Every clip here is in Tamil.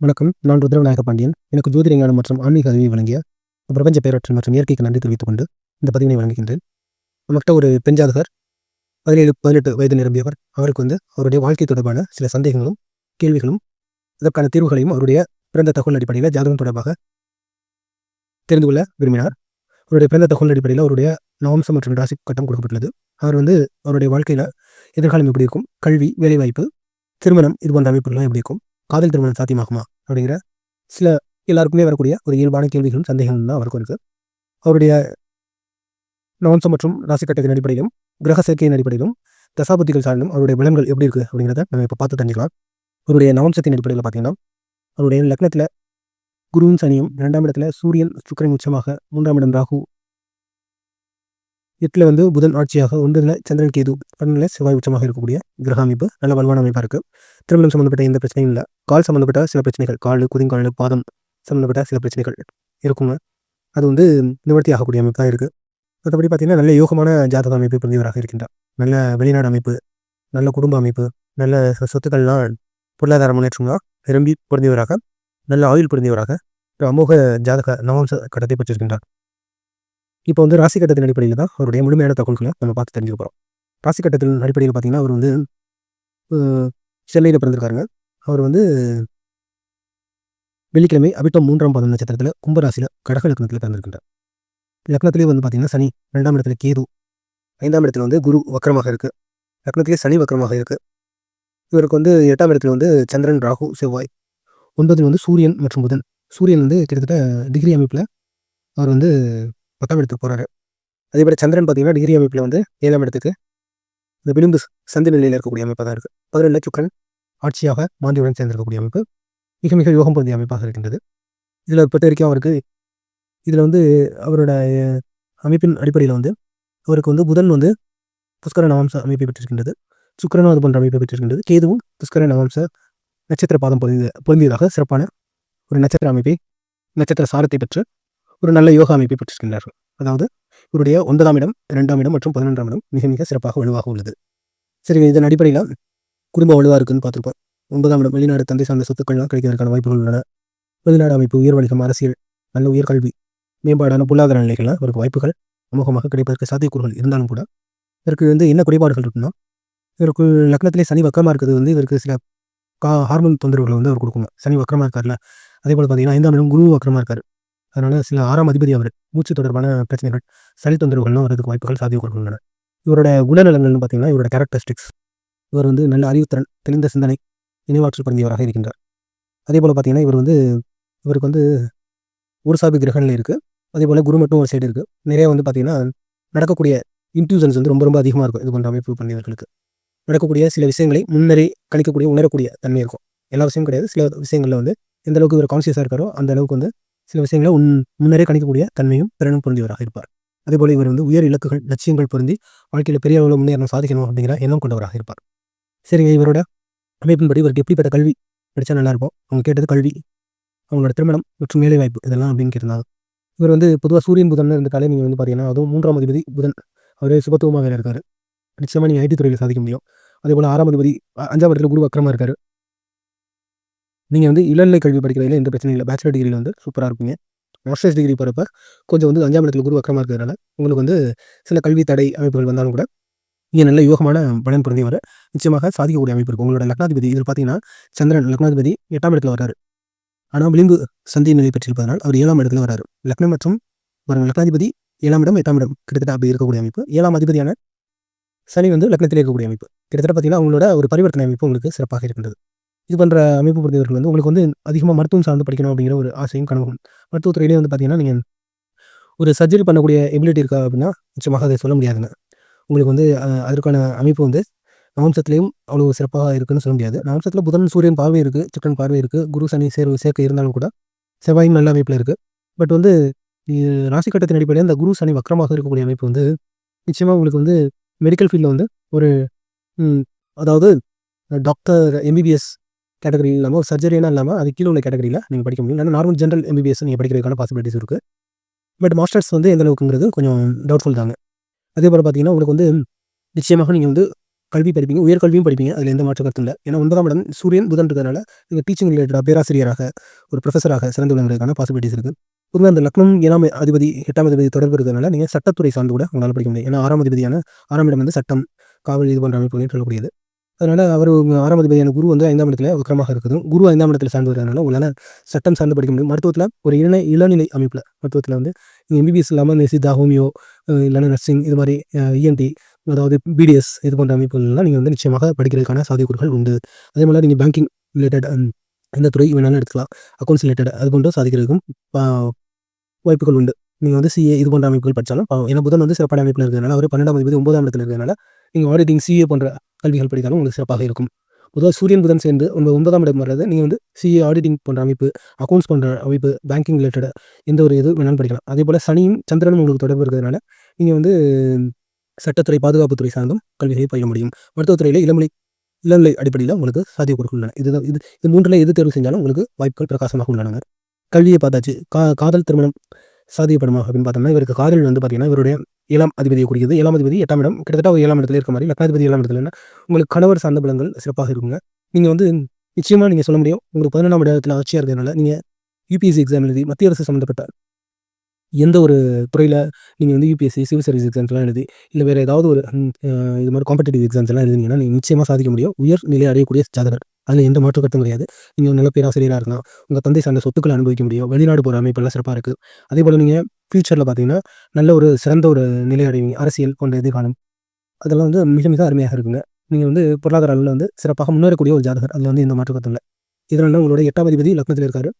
வணக்கம் நான் ருத்ரவிநாயக பாண்டியன். எனக்கு ஜோதிட மற்றும் ஆன்மீக அறிவை வழங்கிய பிரபஞ்ச பேராற்றல் மற்றும் இயற்கைக்கு நன்றி தெரிவித்துக் கொண்டு இந்த பதிவினை வழங்குகின்றேன். நம்மகிட்ட ஒரு பெண் ஜாதகர் பதினேழு பதினெட்டு வயது நிரம்பியவர். அவருக்கு வந்து அவருடைய வாழ்க்கை தொடர்பான சில சந்தேகங்களும் கேள்விகளும் அதற்கான தீர்வுகளையும் அவருடைய பிறந்த தகவல் அடிப்படையில் ஜாதகம் தொடர்பாக தெரிந்து கொள்ள விரும்பினார். அவருடைய பிறந்த தகவல் அடிப்படையில் அவருடைய நவம்சம் மற்றும் ராசி கட்டம் கொடுக்கப்பட்டுள்ளது. அவர் வந்து அவருடைய வாழ்க்கையில் எதிர்காலம் எப்படி இருக்கும் கல்வி வேலைவாய்ப்பு திருமணம் இது போன்ற அமைப்புகள்லாம் எப்படி இருக்கும் காதல் திருமணம் சாத்தியமாகுமா அப்படிங்கிற சில எல்லாருக்குமே வரக்கூடிய ஒரு இயல்பான கேள்விகளும் சந்தேகங்களும் தான் அவருக்கும் இருக்கு. அவருடைய நவம்சம் மற்றும் ராசிக்கட்டத்தின் அடிப்படையிலும் கிரக சேர்க்கையின் அடிப்படையிலும் தசாபுத்திகள் சார்ந்தும் அவருடைய விலங்குகள் எப்படி இருக்குது அப்படிங்கிறத நம்ம இப்போ பார்த்து தெரிஞ்சுக்கலாம். அவருடைய நவம்சத்தின் அடிப்படையில் பார்த்தீங்கன்னா அவருடைய லக்னத்தில் குருவும் சனியும் இரண்டாம் இடத்துல சூரியன் சுக்கரன் உச்சமாக மூன்றாம் இடம் ராகு எட்டில் வந்து புதன் ஆட்சியாக ஒன்றில் சந்திரன் கேது பன்னெண்டில் செவ்வாய் உச்சமாக இருக்கக்கூடிய கிரக அமைப்பு நல்ல வலுவான அமைப்பாக இருக்குது திருமணம் சம்மந்தப்பட்ட எந்த பிரச்சனையும் இல்லை. கால் சம்மந்தப்பட்ட சில பிரச்சனைகள். கால் குதிங்கால் பாதம் சம்மந்தப்பட்ட சில பிரச்சனைகள் இருக்குங்க அது வந்து நிவர்த்தி ஆகக்கூடிய அமைப்பாக இருக்குது மற்றபடி பார்த்திங்கன்னா நல்ல யோகமான ஜாதக அமைப்பு புரிந்தவராக இருக்கின்றார். நல்ல வெளிநாடு அமைப்பு நல்ல குடும்ப அமைப்பு நல்ல சொத்துக்கள்லாம் பொருளாதார முன்னேற்றங்களாக விரும்பி பொருந்தியவராக நல்ல ஆயுள் பொருந்தியவராக அமோக ஜாதக நவம்ச கட்டத்தை பெற்றிருக்கின்றார். இப்போ வந்து ராசி கட்டத்தின் அடிப்படையில் தான் அவருடைய முழுமையான தகவல்களை நம்ம பார்த்து தெரிஞ்சுக்க போகிறோம் ராசி கட்டத்தின் அடிப்படையில் பார்த்தீங்கன்னா அவர் வந்து சென்னையில் பிறந்திருக்காருங்க. அவர் வந்து வெள்ளிக்கிழமை அபிட்டம் மூன்றாம் பாதம் நட்சத்திரத்தில் கும்பராசியில் கடக லக்னத்தில் பிறந்திருக்கின்றார். லக்னத்திலே வந்து பார்த்தீங்கன்னா சனி ரெண்டாம் இடத்துல கேது ஐந்தாம் இடத்துல வந்து குரு வக்கரமாக இருக்குது லக்னத்திலே சனி வக்கரமாக இருக்குது இவருக்கு வந்து எட்டாம் இடத்துல வந்து சந்திரன் ராகு செவ்வாய். ஒன்பதில் வந்து சூரியன் மற்றும் புதன். சூரியன் வந்து கிட்டத்தட்ட டிகிரி அமைப்பில் அவர் வந்து பத்தாம் இடத்துக்கு போகிறாரு அதே போல் சந்திரன் பார்த்தீங்கன்னா டிகிரி அமைப்பில் வந்து ஏழாம் இடத்துக்கு இந்த விளிம்பு சந்தி நிலையில் இருக்கக்கூடிய அமைப்பாக தான் இருக்குது பதினெண்டு சுக்கரன் ஆட்சியாக மாந்தியுடன் சேர்ந்திருக்கக்கூடிய அமைப்பு. மிக மிக யோகம் பொருந்திய அமைப்பாக இருக்கின்றது. இதில் பொறுத்த வரைக்கும் அவருக்கு இதில் வந்து அவரோட அமைப்பின் அடிப்படையில் வந்து அவருக்கு வந்து புதன் வந்து புஷ்கர நவம்ச அமைப்பை பெற்றிருக்கின்றது. சுக்கரனும் அது போன்ற அமைப்பை பெற்றிருக்கின்றது. கேதுவும் புஷ்கர நவம்ச நட்சத்திர பாதம் பொருந்திய பொருந்தியதாக சிறப்பான ஒரு நட்சத்திர அமைப்பை நட்சத்திர சாரத்தை பெற்று ஒரு நல்ல யோகா அமைப்பை பெற்றிருக்கின்றார்கள். அதாவது இவருடைய ஒன்பதாம் இடம் இரண்டாம் இடம் மற்றும் பதினொன்றாம் இடம் மிக மிக சிறப்பாக வலுவாக உள்ளது. சரி இதன் அடிப்படையில் குடும்ப வலுவாக இருக்குன்னு பார்த்துருப்போம். ஒன்பதாம் இடம் வெளிநாடு தந்தை சார்ந்த சொத்துக்கள்லாம் கிடைக்கிறதுக்கான வாய்ப்புகள் உள்ளன. வெளிநாடு அமைப்பு உயர் வணிகம் அரசியல் நல்ல உயர்கல்வி மேம்பாடான பொருளாதார நிலைகள்லாம் இவருக்கு வாய்ப்புகள் அமோகமாக கிடைப்பதற்கு சாத்தியக்கூறுகள் இருந்தாலும் கூட இதற்கு வந்து என்ன குறைபாடுகள் இருக்குன்னா இவருக்கு லக்னத்திலே சனி வக்கரமாக இருக்கிறது வந்து இவருக்கு சில கா ஹார்மோன் தொந்தரவுகளை வந்து அவர் கொடுக்கணும். சனி வக்கரமாக இருக்கார்ல அதே போல் பார்த்தீங்கன்னா ஐந்தாம் இடம் குரு வக்கரமாக இருக்கார். அதனால சில ஆறாம் அதிபதி அவர் மூச்சு தொடர்பான பிரச்சனைகள் சளி தொந்தரவுகள்லாம் வரதுக்கு வாய்ப்புகள் சாத்தியக்கூறுகள் உள்ளன. இவரோட குணநலங்கள்னு பார்த்தீங்கன்னா இவரோட கேரக்டரிஸ்டிக்ஸ் இவர் வந்து நல்ல அறிவுத்திறன் தெளிந்த சிந்தனை நினைவாற்றல் பருந்தியவராக இருக்கின்றார். அதே போல் பார்த்தீங்கன்னா இவர் வந்து இவருக்கு வந்து ஒரு சாபி கிரகங்கள் இருக்குது அதே போல் குரு மட்டும் ஒரு சைடு இருக்குது நிறைய வந்து பார்த்தீங்கன்னா நடக்கக்கூடிய இன்ட்யூசன்ஸ் வந்து ரொம்ப ரொம்ப அதிகமாக இருக்கும். இது போன்ற அமைப்பு பண்ணியவர்களுக்கு நடக்கக்கூடிய சில விஷயங்களை முன்னரே கணிக்கக்கூடிய உணரக்கூடிய தன்மை இருக்கும். எல்லா விஷயமும் கிடையாது. சில விஷயங்களில் வந்து எந்த அளவுக்கு இவர் கான்சியஸாக இருக்காரோ அந்த அளவுக்கு வந்து சில விஷயங்களை உன் முன்னரே கணிக்கக்கூடிய தன்மையும் திறனும் பொருந்தியவராக இருப்பார். அதேபோல் இவர் வந்து உயர் இலக்குகள் லட்சியங்கள் பொருந்தி வாழ்க்கையில் பெரிய அளவில் முன்னேறம் சாதிக்கணும் அப்படிங்கிற எண்ணம் கொண்டவராக இருப்பார். சரிங்க இவரோட அமைப்பின்படி இவருக்கு எப்படிப்பட்ட கல்வி படித்தா நல்லாயிருக்கும் அவங்க கேட்டது கல்வி அவங்களோட திருமணம் மற்றும் வேலைவாய்ப்பு இதெல்லாம் அப்படின்னு கேட்டிருந்தாங்க. இவர் வந்து பொதுவாக சூரியன் புதன் இருந்துட்டாலே நீங்கள் வந்து பார்த்தீங்கன்னா அதுவும் மூன்றாம் அதிபதி புதன் அவரே சுபத்துவமாக வேலை இருக்கார். நிச்சயமாக நீங்கள் ஐடி துறையில் சாதிக்க முடியும். அதே போல் ஆறாம் அதிபதி அஞ்சாம் இடத்துல குரு அக்கிரமாக இருக்கார். நீங்கள் வந்து இளநிலை கல்வி படிக்கிறதுல எந்த பிரச்சனையும் இல்லை. பேச்சுலர் டிகிரியில் வந்து சூப்பராக இருப்பீங்க. மாஸ்டர்ஸ் டிகிரி போகிறப்ப கொஞ்சம் வந்து அஞ்சாம் இடத்துல குரு அக்கரமாக இருக்கிறதுனால உங்களுக்கு வந்து சில கல்வி தடை அமைப்புகள் வந்தாலும் கூட இங்கே நல்ல யோகமான பலன் பொருந்தி வர நிச்சயமாக சாதிக்கக்கூடிய அமைப்பு இருக்கும் உங்களோட லக்னாதிபதி இதில் பார்த்தீங்கன்னா சந்திரன் லக்னாதிபதி எட்டாம் இடத்துல வராரு ஆனால் விளிம்பு சந்தி நிலை பெற்றிருப்பதனால் அவர் ஏழாம் இடத்துல வராரு லக்னம் மற்றும் பாருங்கள் லக்னாதிபதி ஏழாம் இடம் எட்டாம் இடம் கிட்டத்தட்ட அப்படி இருக்கக்கூடிய அமைப்பு. ஏழாம் அதிபதியான சனி வந்து லக்னத்தில் இருக்கக்கூடிய அமைப்பு. கிட்டத்தட்ட பார்த்தீங்கன்னா உங்களோட ஒரு பரிவர்த்தனை அமைப்பு உங்களுக்கு சிறப்பாக இருக்கின்றது. இது பண்ணுற அமைப்பு பொறுத்தவர்கள் வந்து உங்களுக்கு வந்து அதிகமாக மருத்துவம் சார்ந்து படிக்கணும் அப்படிங்கிற ஒரு ஆசையும் கனவும். மருத்துவத்துறையிலே வந்து பார்த்தீங்கன்னா நீங்கள் ஒரு சர்ஜரி பண்ணக்கூடிய எபிலிட்டி இருக்கா அப்படின்னா நிச்சயமாக அதை சொல்ல முடியாதுன்னு உங்களுக்கு வந்து அதற்கான அமைப்பு வந்து மாம்சத்துலேயும் அவ்வளோ சிறப்பாக இருக்குன்னு சொல்ல முடியாது. மாம்சத்தில் புதன் சூரியன் பார்வை இருக்குது சிக்கன் பார்வை இருக்குது குரு சனி சேர்வு சேர்க்கை இருந்தாலும் கூட செவ்வாயும் நல்ல அமைப்பில் இருக்குது பட் வந்து ராசி கட்டத்தின் அடிப்படையில் அந்த குரு சனி வக்கரமாக இருக்கக்கூடிய அமைப்பு வந்து நிச்சயமாக உங்களுக்கு வந்து மெடிக்கல் ஃபீல்டில் வந்து ஒரு அதாவது டாக்டர் எம்பிபிஎஸ் கேட்டகரி இல்லாமல் ஒரு சர்ஜரினா இல்லாமல் அது கீழே உள்ள கேட்டகரியில் நீங்கள் படிக்க முடியும். ஏன்னா நார்மல் ஜென்ரல் எம்பிபிஎஸ் நீங்கள் படிக்கிறதுக்கான பாசிபிலிட்டிஸ் இருக்குது பட் மாஸ்டர்ஸ் வந்து எந்த அளவுக்குங்கிறது கொஞ்சம் டவுட்ஃபுல் தாங்க. அதே போல் பார்த்தீங்கன்னா உங்களுக்கு வந்து நிச்சயமாக நீங்கள் வந்து கல்வி படிப்பீங்க. உயர்கல்வியும் படிப்பீங்க. அதில் எந்த மாற்று கருத்தும் இல்லை. ஏன்னா ஒன்பதாம் இடம் சூரியன் புதன் இருக்கிறதுனால நீங்கள் டீச்சிங் ரிலேட்டடாக பேராசிரியராக ஒரு ப்ரொஃபஸராக சிறந்து விளங்குறதுக்கான பாசிபிலிட்டிஸ் இருக்குது பொதுவாக அந்த லக்னம் ஏழாம் அதிபதி எட்டாம் அதிபதி தொடர்பு இருக்கிறதுனால நீங்கள் சட்டத்துறை சார்ந்து கூட உங்களால் படிக்க முடியும். ஏன்னா ஆறாம் அதிபதியான ஆறாம் இடம் வந்து சட்டம் காவல் இது போன்ற அமைப்புகளையும் சொல்லக்கூடியது. அதனால் அவர் ஆறாம் அதிபதியான குரு வந்து ஐந்தாம் இடத்துல வக்கரமாக இருக்குது குரு ஐந்தாம் இடத்துல சார்ந்து வரதுனால உங்களால் சட்டம் சார்ந்து படிக்க முடியும். மருத்துவத்தில் ஒரு இளநிலை இளநிலை அமைப்பில் மருத்துவத்தில் வந்து நீங்கள் எம்பிபிஎஸ் இல்லாமல் இந்த சித்தா ஹோமியோ இல்லைன்னா நர்சிங் இது மாதிரி இஎன்டி அதாவது பிடிஎஸ் இது போன்ற அமைப்புகள்லாம் நீங்கள் வந்து நிச்சயமாக படிக்கிறதுக்கான சாத்தியக்கூறுகள் உண்டு. அதே மாதிரி நீங்கள் பேங்கிங் ரிலேட்டட் எந்த துறை வேணாலும் எடுத்துக்கலாம். அக்கௌண்ட்ஸ் ரிலேட்டட் அது போன்ற சாதிக்கிறதுக்கும் வாய்ப்புகள் உண்டு. நீங்கள் வந்து சிஏ இது போன்ற அமைப்புகள் படித்தாலும் ஏன்னா புதன் வந்து சிறப்பான அமைப்பில் இருக்கிறதுனால அவர் பன்னெண்டாம் அதிபதி ஒன்பதாம் இடத்துல இருக்கிறதுனால நீங்கள் ஆடிட்டிங் சிஏ போன்ற கல்விகள் படித்தாலும் உங்களுக்கு சிறப்பாக இருக்கும். பொதுவாக சூரியன் புதன் சேர்ந்து உங்கள் ஒன்பதாம் இடம் வர்றது நீங்கள் வந்து சிஏ ஆடிட்டிங் போன்ற அமைப்பு அக்கௌண்ட்ஸ் போன்ற அமைப்பு பேங்கிங் ரிலேட்டட் எந்த ஒரு இது வேணாலும் படிக்கலாம். அதே போல் சனியும் சந்திரனும் உங்களுக்கு தொடர்பு இருக்கிறதுனால நீங்கள் வந்து சட்டத்துறை பாதுகாப்புத்துறை சார்ந்தும் கல்விகளை பயில முடியும். மருத்துவத்துறையில் இளமலை இளநிலை அடிப்படையில் உங்களுக்கு சாத்தியக்கூறுகள் உள்ளன. இதுதான் இது இது மூன்றில் எது தேர்வு செஞ்சாலும் உங்களுக்கு வாய்ப்புகள் பிரகாசமாக உள்ளன. கல்வியை பார்த்தாச்சு. கா காதல் திருமணம் சாதியப்படுமா அப்படின்னு பார்த்தோம்னா இவருக்கு காதல் வந்து பார்த்தீங்கன்னா இவருடைய ஏழாம் அதிபதியை குறிக்கிறது ஏழாம் அதிபதி எட்டாம் இடம். கிட்டத்தட்ட ஒரு ஏழாம் இடத்துல இருக்க மாதிரி லக்னாதிபதி ஏழாம் இடத்துல உங்களுக்கு கணவர் சார்ந்த பலங்கள் சிறப்பாக இருக்குங்க. நீங்கள் வந்து நிச்சயமாக நீங்கள் சொல்ல முடியும் உங்களுக்கு பதினொன்றாம் இடத்துல ஆட்சியாக இருக்கிறதுனால நீங்கள் யூபிஎஸ்சி எக்ஸாம் எழுதி மத்திய அரசு சம்மந்தப்பட்ட எந்த ஒரு துறையில் நீங்கள் வந்து யூபிஎஸ்சி சிவில் சர்வீஸ் எக்ஸாம்ஸ்லாம் எழுதி இல்லை வேறு ஏதாவது ஒரு இது மாதிரி காம்படிட்டிவ் எக்ஸாம்ஸ்லாம் எழுதினீங்கன்னா நீங்கள் நிச்சயமாக சாதிக்க முடியும். உயர் நிலை அடையக்கூடிய ஜாதகர். அதில் எந்த மாற்று கருத்தும் கிடையாது. நீங்கள் ஒரு நல்ல பேராசிரியராக இருக்கலாம் உங்கள் தந்தை சார்ந்த சொத்துக்களை அனுபவிக்க முடியும். வெளிநாடு போகிற அமைப்பெல்லாம் சிறப்பாக இருக்குது. அதே போல் நீங்கள் ஃப்யூச்சரில் பார்த்தீங்கன்னா நல்ல ஒரு சிறந்த ஒரு நிலை அடைவீங்க. அரசியல் போன்ற எதிர்காலம். அதெல்லாம் வந்து மிக மிக அருமையாக இருக்குங்க. நீங்கள் வந்து பொருளாதார அளவில் வந்து சிறப்பாக முன்னேறக்கூடிய ஒரு ஜாதகர். அதில் வந்து எந்த மாற்று கருத்தும் இல்லை. இதனால் உங்களோட எட்டாம் அதிபதி லக்னத்தில் இருக்காரு.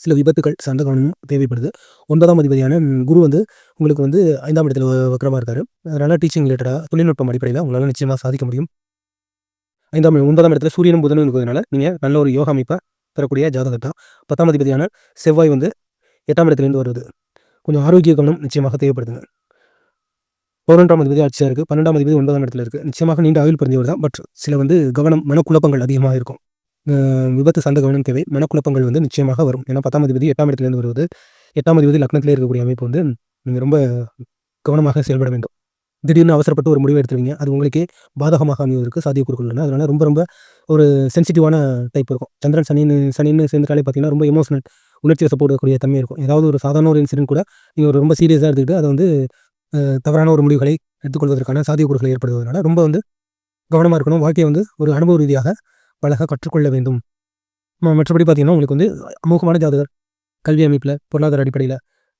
சில விபத்துகள் சார்ந்த கவனமும் தேவைப்படுது. ஒன்பதாம் அதிபதியான குரு வந்து உங்களுக்கு வந்து ஐந்தாம் இடத்துல வக்கரமாக இருக்காரு. அதனால் டீச்சிங் ரிலேட்டடாக தொழில்நுட்பம் அடிப்படையில் உங்களால் நிச்சயமாக சாதிக்க முடியும். ஐந்தாம் ஒன்பதாம் இடத்துல சூரியனும் புதனும் இருக்கிறதுனால நீங்கள் நல்ல ஒரு யோகா அமைப்பை தரக்கூடிய ஜாதகம் தான். பத்தாம் அதிபதியான செவ்வாய் வந்து எட்டாம் இடத்துலேருந்து வருது. கொஞ்சம் ஆரோக்கிய கவனம் நிச்சயமாக தேவைப்படுதுங்க. பதினொன்றாம் அதிபதி ஆட்சியாக இருக்குது பன்னெண்டாம் அதிபதி ஒன்பதாம் இடத்துல இருக்குது நிச்சயமாக நீண்ட ஆயுள் பிறந்தவர் தான். பட் சில வந்து கவனம் மனக்குழப்பங்கள் அதிகமாக இருக்கும். விபத்து சார்ந்த கவனம் தேவை. மனக்குழப்பங்கள் வந்து நிச்சயமாக வரும். ஏன்னா பத்தாம் அதிபதி எட்டாம் இடத்துலேருந்து வருவது. எட்டாம் அதிபதி லக்னத்திலே இருக்கக்கூடிய அமைப்பு வந்து நீங்கள் ரொம்ப கவனமாக செயல்பட வேண்டும். திடீர்னு அவசரப்பட்டு ஒரு முடிவு எடுத்துருவீங்க. அது உங்களுக்கே பாதகமாக அமைவதற்கு சாத்தியக்கூறுகள். உள்ளன அதனால் ரொம்ப ரொம்ப ஒரு சென்சிட்டிவான டைப் இருக்கும். சந்திரன் சனின்னு சனின்னு சேர்ந்துட்டாலே பார்த்தீங்கன்னா ரொம்ப எமோஷனல் உணர்ச்சி வசப்படக்கூடிய தன்மை இருக்கும். ஏதாவது ஒரு சாதாரண ஒரு இன்சிடென்ட் கூட நீங்கள் ஒரு ரொம்ப சீரியஸாக எடுத்துக்கிட்டு அதை வந்து தவறான ஒரு முடிவுகளை எடுத்துக்கொள்வதற்கான சாத்தியக்கூறுகள் ஏற்படுவதனால ரொம்ப வந்து கவனமாக இருக்கணும். வாழ்க்கையை வந்து ஒரு அனுபவ ரீதியாக பழக கற்றுக்கொள்ள வேண்டும். மற்றபடி பார்த்தீங்கன்னா உங்களுக்கு வந்து அமோகமான ஜாதகர் கல்வி அமைப்பில் பொருளாதார அடிப்படையில்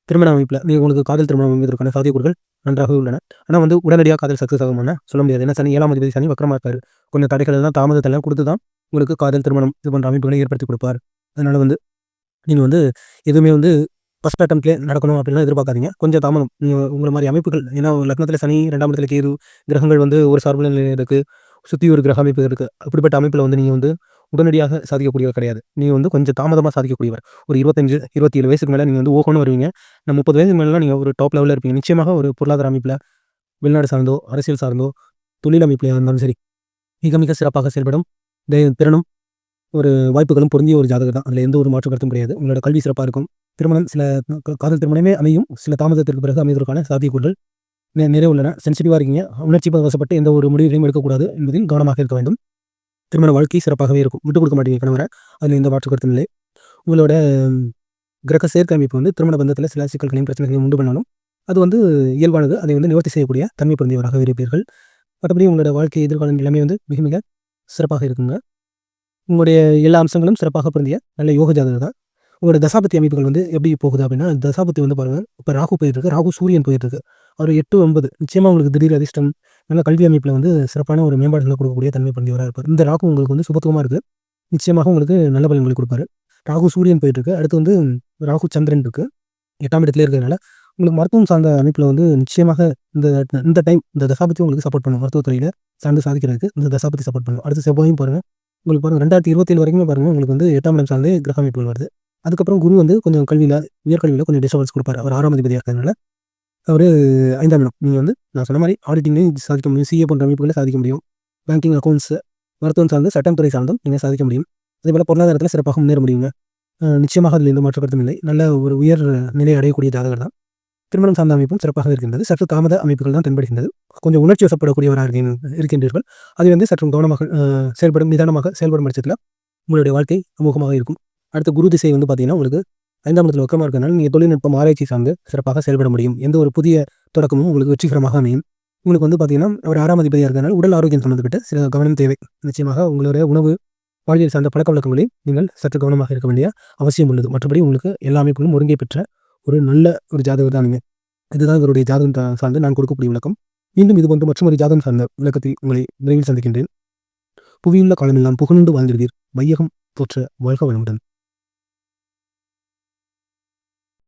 திருமண அமைப்பில் நீங்கள் உங்களுக்கு காதல் திருமணம் அமைப்பதற்கான சாத்தியக்கூறுகள் நன்றாக உள்ளன. ஆனால் வந்து உடனடியாக காதல் சக்ஸஸ் ஆகும்னா சொல்ல முடியாது. ஏன்னா சனி ஏழாம் அதிபதி சனி வக்கரமாக இருப்பார் கொஞ்சம் தடைகள் எல்லாம் தாமதத்தெல்லாம் கொடுத்து தான் உங்களுக்கு காதல் திருமணம் இது போன்ற அமைப்புகளை ஏற்படுத்தி கொடுப்பார். அதனால் வந்து நீங்கள் வந்து எதுவுமே வந்து ஃபஸ்ட் அட்டம்ப்ட்லேயே நடக்கணும் அப்படின்லாம் எதிர்பார்க்காதீங்க. கொஞ்சம் தாமதம். நீங்கள் உங்களை மாதிரி அமைப்புகள் ஏன்னா லக்னத்தில் சனி ரெண்டாம் இடத்துல கேது கிரகங்கள் வந்து ஒரு சார்பு இருக்குது சுற்றி ஒரு கிரக அமைப்பு இருக்குது அப்படிப்பட்ட அமைப்பில் வந்து நீங்கள் வந்து உடனடியாக சாதிக்கக்கூடியவர் கிடையாது. நீங்கள் வந்து கொஞ்சம் தாமதமாக சாதிக்கக்கூடியவர். ஒரு இருபத்தஞ்சு இருபத்தி ஏழு வயசுக்கு மேலே நீங்கள் வந்து ஓகோன்னு வருவீங்க. நான் முப்பது வயசுக்கு மேலே நீங்கள் ஒரு டாப் லெவலில் இருப்பீங்க. நிச்சயமாக ஒரு பொருளாதார அமைப்பில் வெளிநாடு சார்ந்தோ அரசியல் சார்ந்தோ தொழில் அமைப்பில் இருந்தாலும் சரி மிக மிக சிறப்பாக செயல்படும் திறனும் ஒரு வாய்ப்புகளும் பொருந்திய ஒரு ஜாதகம் தான். அதில் எந்த ஒரு மாற்று கருத்தும் கிடையாது. உங்களோட கல்வி சிறப்பாக இருக்கும். திருமணம் சில காதல் திருமணமே அமையும். சில தாமதத்திற்கு பிறகு அமைவதற்கான சாத்தியக்கூறுகள் நிறைய உள்ளன. சென்சிட்டிவாக இருக்கீங்க. உணர்ச்சி வசப்பட்டு எந்த ஒரு முடிவையும் எடுக்கக்கூடாது என்பதில் கவனமாக இருக்க வேண்டும். திருமண வாழ்க்கை சிறப்பாகவே இருக்கும். விட்டு கொடுக்க மாட்டீங்க கணவரை. அதில் எந்த மாற்று கருத்து இல்லை. உங்களோட கிரக சேர்க்கை அமைப்பு வந்து திருமண பந்தத்தில் சில சிக்கல்களையும் பிரச்சனைகளையும் உண்டு பண்ணாலும் அது வந்து இயல்பானது. அதை வந்து நிவர்த்தி செய்யக்கூடிய தன்மை பொருந்தியவராக இருப்பீர்கள். மற்றபடி உங்களோட வாழ்க்கை எதிர்கால நிலைமை வந்து மிக மிக சிறப்பாக இருக்குங்க. உங்களுடைய எல்லா அம்சங்களும் சிறப்பாக பொருந்திய நல்ல யோக ஜாதகம் தான். உங்களோட தசாபத்தி அமைப்புகள் வந்து எப்படி போகுது அப்படின்னா தசாபத்தி வந்து பாருங்கள் இப்போ ராகு போயிட்டுருக்கு ராகு சூரியன் போயிட்டுருக்கு. அவர் எட்டு ஒன்பது நிச்சயமாக உங்களுக்கு திடீர் அதிர்ஷ்டம் நல்ல கல்வி அமைப்பில் வந்து சிறப்பான ஒரு மேம்பாடுகளை கொடுக்கக்கூடிய தன்மை பண்ணியவராக இருப்பார். இந்த ராகு உங்களுக்கு வந்து சுபத்துவமாக இருக்குது நிச்சயமாக உங்களுக்கு நல்ல பலன்களை கொடுப்பாரு. ராகு சூரியன் போயிட்டுருக்கு அடுத்து வந்து ராகு சந்திரன் இருக்குது எட்டாம் இடத்துல இருக்கிறதுனால உங்களுக்கு மருத்துவம் சார்ந்த அமைப்பில் வந்து நிச்சயமாக இந்த இந்த டைம் இந்த தசாபத்தி உங்களுக்கு சப்போர்ட் பண்ணும் மருத்துவத்துறையில் சார்ந்து சாதிக்கிறதுக்கு இந்த தசாபத்தி சப்போர்ட் பண்ணும். அடுத்து செவ்வாயும் பாருங்கள் உங்களுக்கு பாருங்கள் ரெண்டாயிரத்தி இருபத்தேழு வரைக்குமே பாருங்கள் உங்களுக்கு வந்து எட்டாம் இடம் சார்ந்து கிரக அமைப்புகள் வருது. அதுக்கப்புறம் குரு வந்து கொஞ்சம் கல்வியில் உயர்கல்வியில் கொஞ்சம் டிஸ்டர்பன்ஸ் கொடுப்பாரு. அவர் ஆறாம் அதிபதியாக இருக்கிறதுனால அவர் ஐந்தாம் இடம். நீங்கள் வந்து நான் சொன்ன மாதிரி ஆடிட்டிங்லேயும் சாதிக்க முடியும். சிஏ போன்ற அமைப்புகளை சாதிக்க முடியும். பேங்கிங் அக்கௌண்ட்ஸ் மருத்துவம் சார்ந்து சட்டம் துறை சார்ந்தும் நீங்கள் சாதிக்க முடியும். அதே போல் பொருளாதாரத்தில் சிறப்பாக முன்னேற முடியுங்க. நிச்சயமாக அதில் எந்த மாற்ற கருத்தும் இல்லை. நல்ல ஒரு உயர் நிலை அடையக்கூடிய ஜாதகர் தான். திருமணம் சார்ந்த அமைப்பும் சிறப்பாக இருக்கின்றது. சற்று தாமத அமைப்புகள் தான் தென்படுகின்றது. கொஞ்சம் உணர்ச்சி வசப்படக்கூடியவராக இருக்கின்றீர்கள். அது வந்து சற்று கவனமாக செயல்படும் நிதானமாக செயல்படும் பட்சத்தில் உங்களுடைய வாழ்க்கை அமோகமாக இருக்கும். அடுத்த குரு திசை வந்து பார்த்தீங்கன்னா உங்களுக்கு ஐந்தாம் இடத்துல வக்கமாக இருக்கிறனால நீங்கள் தொழில்நுட்பம் ஆராய்ச்சி சார்ந்து சிறப்பாக செயல்பட முடியும். எந்த ஒரு புதிய தொடக்கமும் உங்களுக்கு வெற்றிகரமாக அமையும். உங்களுக்கு வந்து பார்த்தீங்கன்னா ஒரு ஆறாம் அதிபதியாக இருக்கிறனால உடல் ஆரோக்கியம் சம்மந்தப்பட்ட சில கவனம் தேவை. நிச்சயமாக உங்களுடைய உணவு வாழ்வியல் சார்ந்த பழக்க வழக்கங்களில் நீங்கள் சற்று கவனமாக இருக்க வேண்டிய அவசியம் உள்ளது. மற்றபடி உங்களுக்கு எல்லா அமைப்புகளும் ஒருங்கே பெற்ற ஒரு நல்ல ஒரு ஜாதகம் தான் நீங்கள் இதுதான் இவருடைய ஜாதகம் சார்ந்து நான் கொடுக்கக்கூடிய விளக்கம். மீண்டும் இது போன்ற மற்றொரு ஜாதகம் சார்ந்த விளக்கத்தை உங்களை விரைவில் சந்திக்கின்றேன். புவியுள்ள காலமெல்லாம் புகழ்ந்து வாழ்ந்திருந்தீர் வையகம் தோற்ற வாழ்க வளமுடன்.